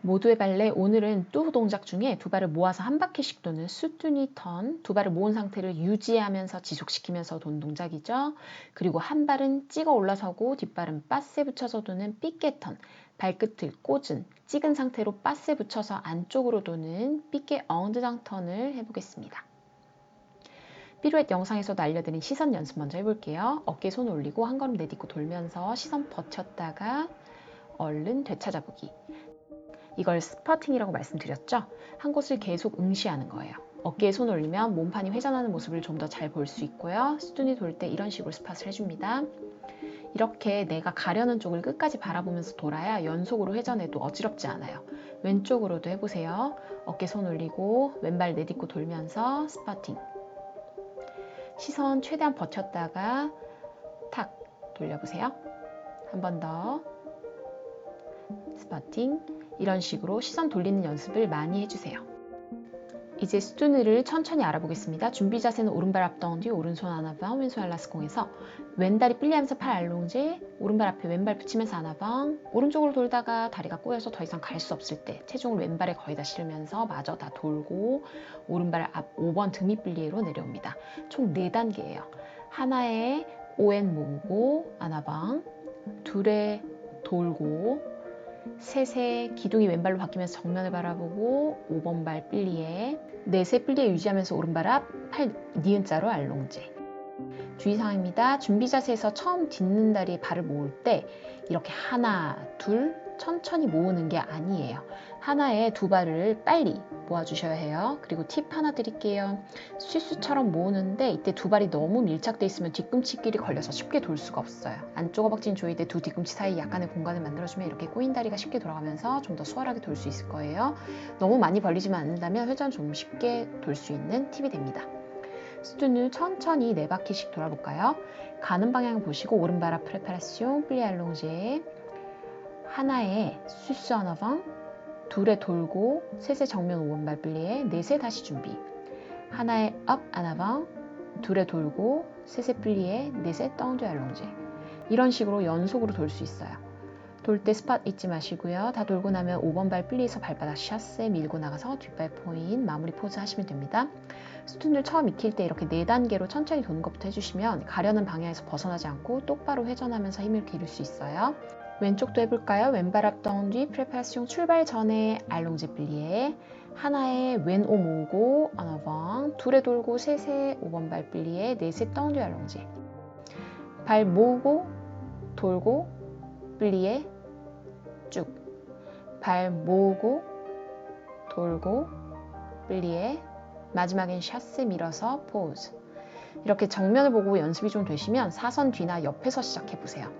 모두의 발레 오늘은 뚜 동작 중에 두 발을 모아서 한 바퀴씩 도는 수뚜니 턴, 두 발을 모은 상태를 유지하면서 지속시키면서 도는 동작이죠. 그리고 한 발은 찍어 올라서고 뒷발은 바스에 붙여서 도는 삐깨 턴, 발끝을 꽂은 찍은 상태로 바스에 붙여서 안쪽으로 도는 삐깨 엉드장 턴을 해보겠습니다. 피루엣 영상에서도 알려드린 시선 연습 먼저 해볼게요. 어깨 손 올리고 한 걸음 내딛고 돌면서 시선 버텼다가 얼른 되찾아보기. 이걸 스퍼팅이라고 말씀드렸죠? 한 곳을 계속 응시하는 거예요. 어깨에 손 올리면 몸판이 회전하는 모습을 좀 더 잘 볼 수 있고요. 수둔이 돌 때 이런 식으로 스팟을 해줍니다. 이렇게 내가 가려는 쪽을 끝까지 바라보면서 돌아야 연속으로 회전해도 어지럽지 않아요. 왼쪽으로도 해보세요. 어깨 손 올리고 왼발 내딛고 돌면서 스퍼팅. 시선 최대한 버텼다가 탁 돌려보세요. 한 번 더. 스퍼팅. 이런 식으로 시선 돌리는 연습을 많이 해주세요. 이제 스투느를 천천히 알아보겠습니다. 준비 자세는 오른발 앞덩 뒤 오른손 아나방 왼손 알라스공에서 왼다리 빌리하면서 팔 알롱제 오른발 앞에 왼발 붙이면서 아나방 오른쪽으로 돌다가 다리가 꼬여서 더 이상 갈 수 없을 때 체중을 왼발에 거의 다 실으면서 마저 다 돌고 오른발 앞 5번 등밑 빌리로 내려옵니다. 총 4단계예요. 하나에 오엔 모으고 아나방 둘에 돌고 셋의 기둥이 왼발로 바뀌면서 정면을 바라보고 5번 발 빌리에 넷의 빌리에 유지하면서 오른발 앞 팔 니은자로 알롱제 주의사항입니다. 준비 자세에서 처음 딛는 다리에 발을 모을 때 이렇게 하나, 둘, 천천히 모으는 게 아니에요. 하나에 두 발을 빨리 모아주셔야 해요. 그리고 팁 하나 드릴게요. 스위스처럼 모으는데 이때 두 발이 너무 밀착돼 있으면 뒤꿈치끼리 걸려서 쉽게 돌 수가 없어요. 안쪽 허벅지는 조이되 두 뒤꿈치 사이 약간의 공간을 만들어주면 이렇게 꼬인 다리가 쉽게 돌아가면서 좀 더 수월하게 돌 수 있을 거예요. 너무 많이 벌리지만 않는다면 회전 좀 쉽게 돌 수 있는 팁이 됩니다. 스튜는 천천히 네 바퀴씩 돌아볼까요? 가는 방향 보시고 오른발 앞 프레파라시옹 플리 알롱제. 하나에 수스 하나방 둘에 돌고 셋에 정면 5번 발플리에 넷에 다시 준비. 하나에 업 하나방 둘에 돌고 셋에 플리에 넷에 덩드 알롱제. 이런 식으로 연속으로 돌 수 있어요 돌 때 스팟 잊지 마시고요. 다 돌고 나면 5번 발 플리에서 발바닥 샷세 밀고 나가서 뒷발 포인 마무리 포즈 하시면 됩니다. 스툰을 처음 익힐 때 이렇게 4단계로 천천히 도는 것부터 해주시면 가려는 방향에서 벗어나지 않고 똑바로 회전하면서 힘을 기를 수 있어요. 왼쪽도 해볼까요? 왼발 앞덩 뒤 프레파시용 출발 전에 알롱제 빌리에 하나에 왼오 모으고 어너방 둘에 돌고 셋에 5번 발 빌리에 넷에 덩뒤 알롱제. 발 모으고 돌고 빌리에 쭉 발 모으고 돌고 빌리에 마지막엔 샷스 밀어서 포즈 이렇게 정면을 보고 연습이 좀 되시면 사선 뒤나 옆에서 시작해 보세요.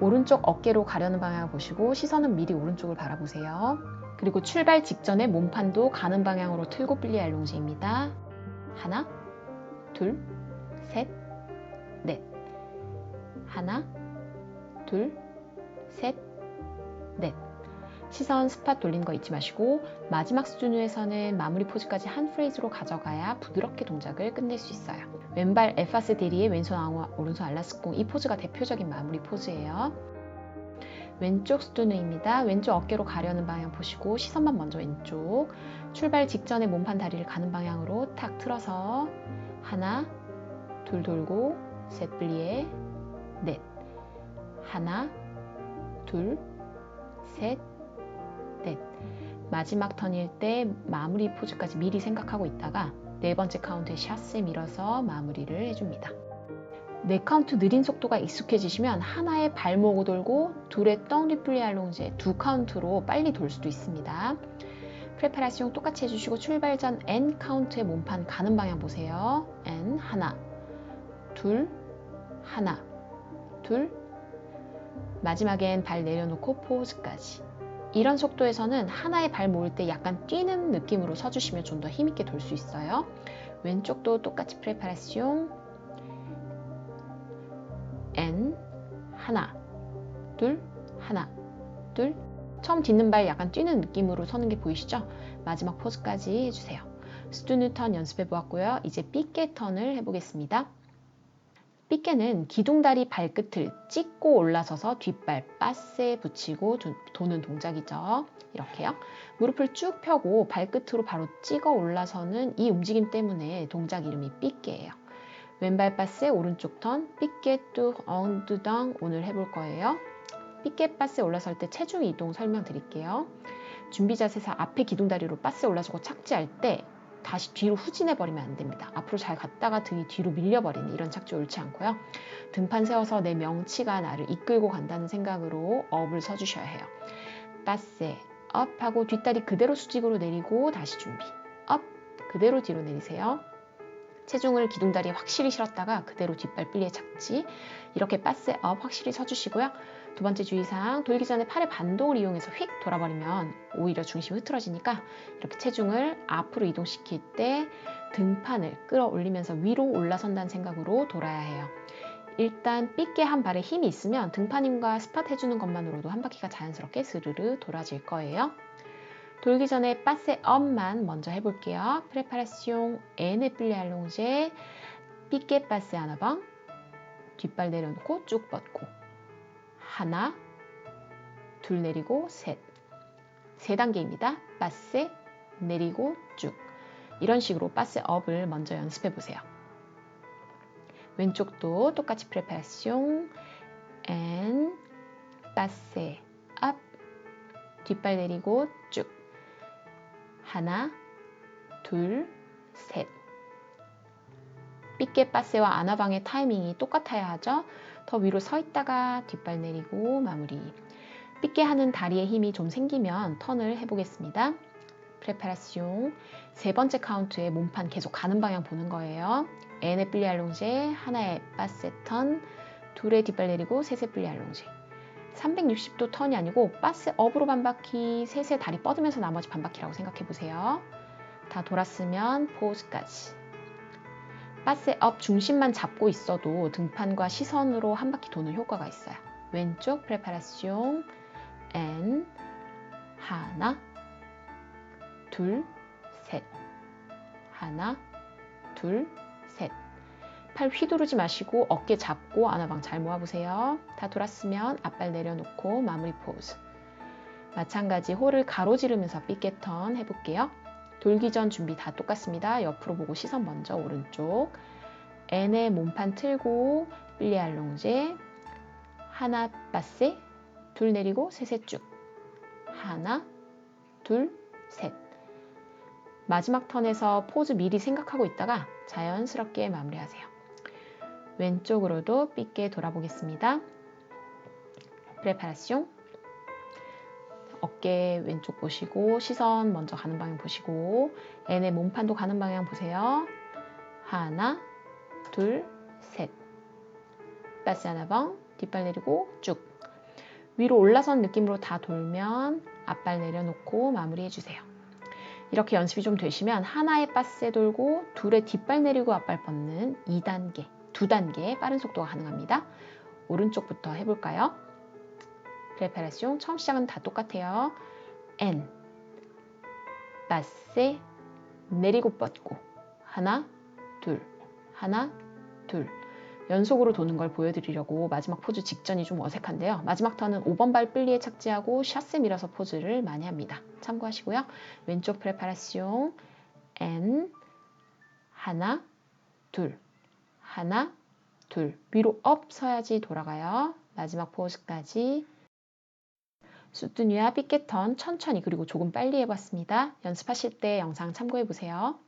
오른쪽 어깨로 가려는 방향을 보시고 시선은 미리 오른쪽을 바라보세요. 그리고 출발 직전에 몸판도 가는 방향으로 틀고 빌리 알롱지입니다. 하나, 둘, 셋, 넷. 하나, 둘, 셋, 넷. 시선 스팟 돌리는 거 잊지 마시고 마지막 수준에서는 마무리 포즈까지 한 프레이즈로 가져가야 부드럽게 동작을 끝낼 수 있어요. 왼발 에파스 데리에 왼손 앙화, 오른손 알라스콩 이 포즈가 대표적인 마무리 포즈예요. 왼쪽 스투누입니다. 왼쪽 어깨로 가려는 방향 보시고 시선만 먼저 왼쪽 출발 직전에 몸판 다리를 가는 방향으로 탁 틀어서 하나 둘 돌고 셋 분리에 넷 하나 둘셋 넷 마지막 턴일 때 마무리 포즈까지 미리 생각하고 있다가 네 번째 카운트에 샷을 밀어서 마무리를 해줍니다. 네 카운트 느린 속도가 익숙해지시면 하나의 발목을 돌고 둘의 떵 리플리 알롱제 두 카운트로 빨리 돌 수도 있습니다. 프레파라시용 똑같이 해주시고 출발 전 N 카운트의 몸판 가는 방향 보세요. N 하나 둘 하나 둘 마지막엔 발 내려놓고 포즈까지 이런 속도에서는 하나의 발 모을 때 약간 뛰는 느낌으로 서주시면 좀 더 힘있게 돌 수 있어요. 왼쪽도 똑같이 프레파레시옹 N 하나 둘 하나 둘 처음 딛는 발 약간 뛰는 느낌으로 서는 게 보이시죠? 마지막 포즈까지 해주세요. 스튜 뉴턴 연습해 보았고요. 이제 삐깨 턴을 해보겠습니다. 삐깨는 기둥다리 발끝을 찍고 올라서서 뒷발 빠스에 붙이고 두- 도는 동작이죠. 이렇게요. 무릎을 쭉 펴고 발끝으로 바로 찍어 올라서는 이 움직임 때문에 동작 이름이 삐깨예요. 왼발 빠스에 오른쪽 턴, 삐깨 뚝 엉두덩 오늘 해볼 거예요. 삐깨 빠스에 올라설 때 체중 이동 설명드릴게요. 준비 자세에서 앞에 기둥다리로 빠스에 올라서고 착지할 때 다시 뒤로 후진해 버리면 안 됩니다. 앞으로 잘 갔다가 등이 뒤로 밀려버리는 이런 착지 옳지 않고요. 등판 세워서 내 명치가 나를 이끌고 간다는 생각으로 업을 서주셔야 해요. 빠세 업 하고 뒷다리 그대로 수직으로 내리고 다시 준비 업 그대로 뒤로 내리세요. 체중을 기둥다리에 확실히 실었다가 그대로 뒷발 빌리에 착지 이렇게 빠세 업 확실히 서주시고요. 두 번째 주의사항 돌기 전에 팔의 반동을 이용해서 휙 돌아버리면 오히려 중심이 흐트러지니까 이렇게 체중을 앞으로 이동시킬 때 등판을 끌어올리면서 위로 올라선다는 생각으로 돌아야 해요. 일단 삐게 한 발에 힘이 있으면 등판 힘과 스팟 해주는 것만으로도 한 바퀴가 자연스럽게 스르르 돌아질 거예요. 돌기 전에 빠세 업만 먼저 해볼게요. 프레파라시옹 에네 플레 알롱제 삐게 빠세 하나방 뒷발 내려놓고 쭉 뻗고 하나 둘 내리고 셋 세 단계입니다. 빠세 내리고 쭉 이런 식으로 빠세 업을 먼저 연습해 보세요. 왼쪽도 똑같이 프레파라시옹 앤 빠세 업 뒷발 내리고 쭉 하나 둘 셋 삐게 빠세와 아나방의 타이밍이 똑같아야 하죠. 더 위로 서 있다가 뒷발 내리고 마무리. 삐게 하는 다리에 힘이 좀 생기면 턴을 해보겠습니다. 프레파라시옹 세 번째 카운트에 몸판 계속 가는 방향 보는 거예요. N의 플리 알롱제, 하나의 빠세 턴, 둘의 뒷발 내리고 셋의 플리 알롱제. 360도 턴이 아니고 빠세 업으로 반바퀴, 셋의 다리 뻗으면서 나머지 반바퀴라고 생각해 보세요. 다 돌았으면 포즈까지. 빠세 업 중심만 잡고 있어도 등판과 시선으로 한 바퀴 도는 효과가 있어요. 왼쪽 프레파라시옹 N 하나 둘 셋 하나 둘셋 팔 휘두르지 마시고 어깨 잡고 아나방 잘 모아보세요. 다 돌았으면 앞발 내려놓고 마무리 포즈. 마찬가지 홀을 가로지르면서 삐개턴 해볼게요. 돌기 전 준비 다 똑같습니다. 옆으로 보고 시선 먼저 오른쪽. N의 몸판 틀고 빌리 알롱제 하나 빠세 둘 내리고 셋에 쭉 하나 둘셋 마지막 턴에서 포즈 미리 생각하고 있다가 자연스럽게 마무리하세요. 왼쪽으로도 삐게 돌아보겠습니다. 프레파라시옹 어깨 왼쪽 보시고 시선 먼저 가는 방향 보시고 N의 몸판도 가는 방향 보세요. 하나, 둘, 셋. 빠스 하나방 뒷발 내리고 쭉. 위로 올라선 느낌으로 다 돌면 앞발 내려놓고 마무리해 주세요. 이렇게 연습이 좀 되시면 하나의 빠스에 돌고 둘의 뒷발 내리고 앞발 뻗는 2단계, 2단계 빠른 속도가 가능합니다. 오른쪽부터 해볼까요? 프레파라시옹 처음 시작은 다 똑같아요. N 빠세 내리고 뻗고 하나 둘 하나 둘 연속으로 도는 걸 보여드리려고 마지막 포즈 직전이 좀 어색한데요. 마지막 턴은 5번 발 플리에 착지하고 샷스 밀어서 포즈를 많이 합니다. 참고하시고요. 왼쪽 프레파라시옹 N 하나 둘 하나 둘 위로 업 서야지 돌아가요. 마지막 포즈까지 수뚜니와 삐깨턴 천천히 그리고 조금 빨리 해봤습니다. 연습하실 때 영상 참고해보세요.